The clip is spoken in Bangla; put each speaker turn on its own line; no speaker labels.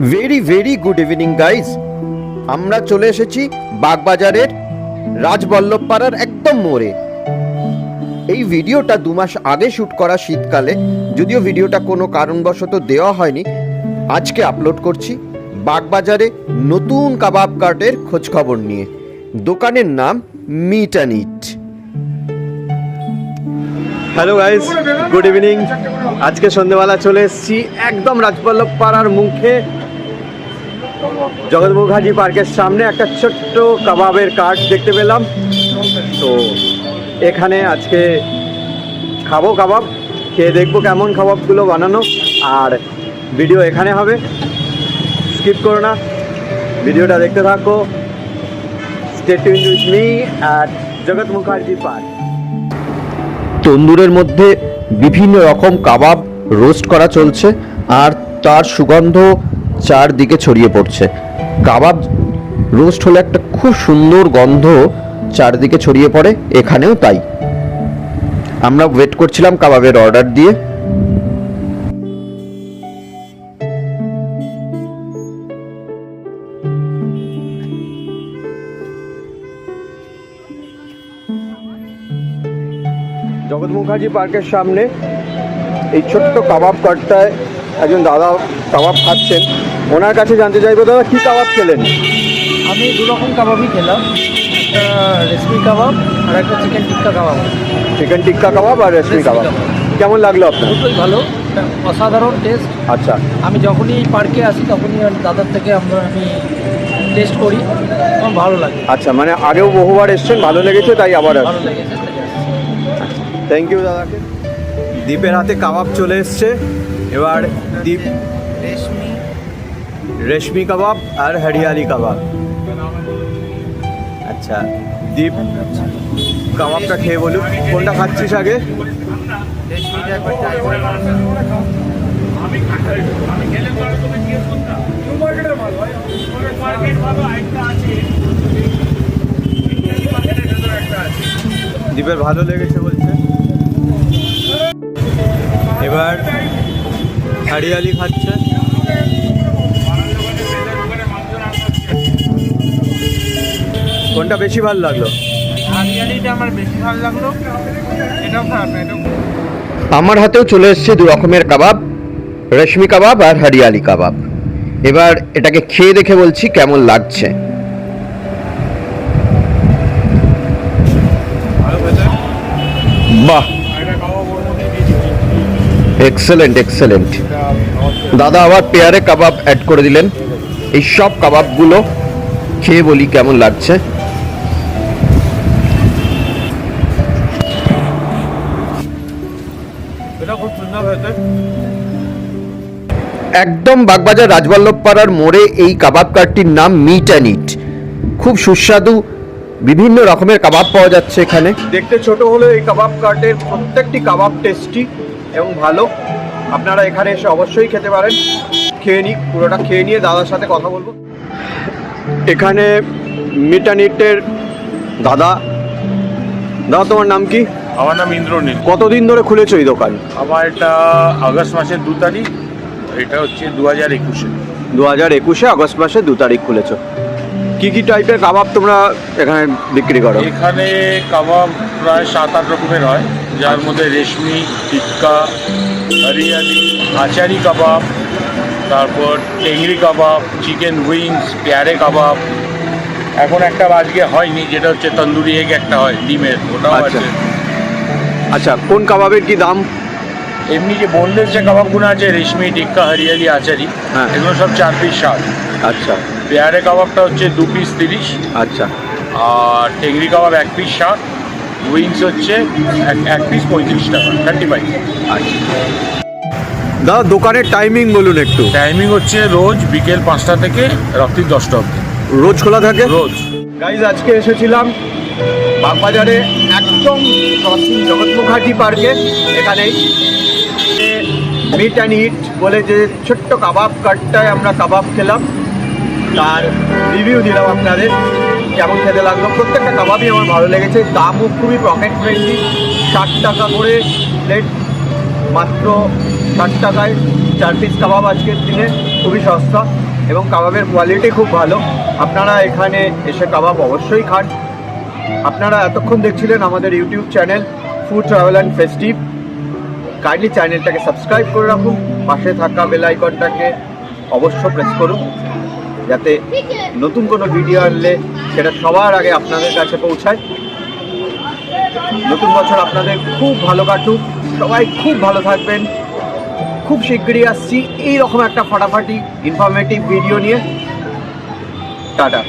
Very very good evening guys আমরা চলে এসেছি বাগবাজারের রাজবল্লভ পাড়ার একদম মোড়ে। এই ভিডিওটা দু মাস আগে শ্যুট করা শীতকালে, যদিও ভিডিওটা কোনো কারণবশত দেওয়া হয়নি, আজকে আপলোড করছি বাগবাজারে নতুন কাবাব কার্টের খোঁজখবর নিয়ে। দোকানের নাম meat and eat hello guys good evening আজকে সন্ধ্যেবেলা চলে এসেছি একদম রাজবল্লভ পাড়ার মুখে জগৎ হাজি পার্কের সামনে একটা ছোট্ট কাবাবের কার্ট দেখতে পেলাম। তো এখানে আজকে খাব কাবাব, খেয়ে দেখব কেমন কাবাবগুলো বানানো, আর ভিডিও এখানে হবে। স্কিপ করো না, ভিডিওটা দেখতে থাকো। মি অ্যাট জগৎ মুখার্জি পার্ক। তন্দুরের মধ্যে বিভিন্ন রকম কাবাব রোস্ট করা চলছে, আর তার সুগন্ধ চারদিকে ছড়িয়ে পড়ছে। কাবাব রোস্ট হলে একটা খুব সুন্দর গন্ধ চারদিকে ছড়িয়ে পড়ে, এখানেও তাই। আমরা ওয়েট করছিলাম কাবাবের অর্ডার দিয়ে। জগৎ মুখার্জি পার্কের সামনে এই ছোট্ট কাবাব কাটটায় একজন দাদা কাবাব খাচ্ছেন। ওনার কাছে জানতে চাইব দাদা কি কাবাব খেলেন?
আমি দু রকম কাবাবই খেলাম। একটা রেশমি কাবাব আর একটা chicken tikka kebab.
Chicken tikka kebab আর রেশমি কাবাব। কেমন লাগল আপনার?
দুটোই ভালো। একটা অসাধারণ টেস্ট
আচ্ছা।
আমি যখনই পার্কে আসি তখনই দাদার থেকে আমরা আমি টেস্ট করি। আমার ভালো লাগে।
আচ্ছা মানে আগেও বহুবার এসছেন ভালো লেগেছে তাই আবার
ভালো লেগেছে
থ্যাংক ইউ দাদাকে। দীপের হাতে কাবাব চলে এসছে। এবার দীপ।
রেশমি।
রেশমি কাবাব আর হরিয়ালি কাবাব। আচ্ছা দীপ কাবাবটা খেয়ে বলুন কোনটা খাচ্ছিস আগে? দীপের ভালো লেগেছে বলছে। এবার হরিয়ালি খাচ্ছে। কোনটা বেশি ভালো লাগল?
হারিয়ালিটা আমার বেশি ভালো লাগল। এটাও খারাপ এটাও
আমার হাতেও চলে এসছে দু রকমের কাবাব রেশমি কাবাব আর হরিয়ালি কাবাব। এবার এটাকে খেয়ে দেখে বলছি কেমন লাগছে। বাহ! এক্সেলেন্ট এক্সেলেন্ট দাদা আবার পেয়ারে কাবাব অ্যাড করে দিলেন। এই সব কাবাবগুলো খেয়ে বলি কেমন লাগছে। একদম বাগবাজার রাজবল্লভ পাড়ার মোড়ে এই কাবাব কারটির নাম মিট অ্যান্ড ইট খুব সুস্বাদু বিভিন্ন রকমের কাবাব পাওয়া যাচ্ছে এখানে। দেখতে ছোট হলেও এই কাবাব কার্টের প্রত্যেকটি কাবাব টেস্টি এবং ভালো। আপনারা এখানে এসে অবশ্যই খেতে পারেন। খেয়ে নিই পুরোটা খেয়ে নিয়ে দাদার সাথে কথা বলব। এখানে মিট অ্যান্ড ইটের দাদা। দাদা তোমার নাম কি?
আমার নাম ইন্দ্রনীল।
কতদিন ধরে খুলেছো এই দোকান?
আমার এটা আগস্ট মাসের দু তারিখ এটা হচ্ছে দু হাজার একুশে।
দু হাজার একুশে আগস্ট মাসে দু তারিখ খুলেছো। কি কি টাইপের কাবাব তোমরা এখানে বিক্রি করো?
এখানে কাবাব প্রায় সাত আট রকমের হয়। যার মধ্যে রেশমি টিক্কা হরিয়ালি আচারি কাবাব তারপর টেংরি কাবাব চিকেন উইংস পেয়ারে কাবাব। এখন একটা আজকে হয়নি যেটা হচ্ছে তন্দুরি এগ একটা হয় ডিমের ওটাও
আচ্ছা।
আছে।
আচ্ছা কোন কাবাবের কি দাম?
এমনি যে বোনলেস যে কাবাবগুলো আছে রেশমি টিক্কা হরিয়ালি আচারি
হ্যাঁ।
এগুলো সব চার পিস ষাট
আচ্ছা।
পেয়ারে কাবাবটা হচ্ছে দু পিস তিরিশ।
আচ্ছা।
আর টেংরি কাবাব এক পিস ষাট উইংস হচ্ছে এক- এক পিস পঁয়ত্রিশ টাকা থার্টি ফাইভ
আচ্ছা দাদা দোকানের টাইমিং বলুন একটু।
টাইমিং হচ্ছে রোজ বিকেল পাঁচটা থেকে রাত্রি দশটা অবধি।
রোজ খোলা থাকে?
রোজ।
গাইজ আজকে এসেছিলাম বাগবাজারে একদম ক্রসিং জগৎ মুখার্জি পার্কে এখানেই মিট অ্যান্ড ইট বলে যে ছোট্ট কাবাব কাটটায় আমরা কাবাব খেলাম। তার রিভিউ দিলাম আপনাদের। কেমন খেতে লাগল? প্রত্যেকটা কাবাবই আমার ভালো লেগেছে। দামও খুবই পকেট ফ্রেন্ডলি ষাট টাকা করে প্লেট মাত্র ষাট টাকায় চার পিস কাবাব আজকের দিনে খুবই সস্তা এবং কাবাবের কোয়ালিটি খুব ভালো। আপনারা এখানে এসে কাবাব অবশ্যই খান। আপনারা এতক্ষণ দেখছিলেন আমাদের YouTube channel food travel and festive kindly চ্যানেলটাকে সাবস্ক্রাইব করে রাখুন। পাশে থাকা বেল আইকনটাকে অবশ্য প্রেস করুন। যাতে নতুন কোনো ভিডিও আনলে সেটা সবার আগে আপনাদের কাছে পৌঁছায়। নতুন বছর আপনাদের খুব ভালো কাটুক। সবাই খুব ভালো থাকবেন। খুব শীঘ্রই আসছি এইরকম একটা ফাটাফাটি ইনফরমেটিভ ভিডিও নিয়ে। টাটা।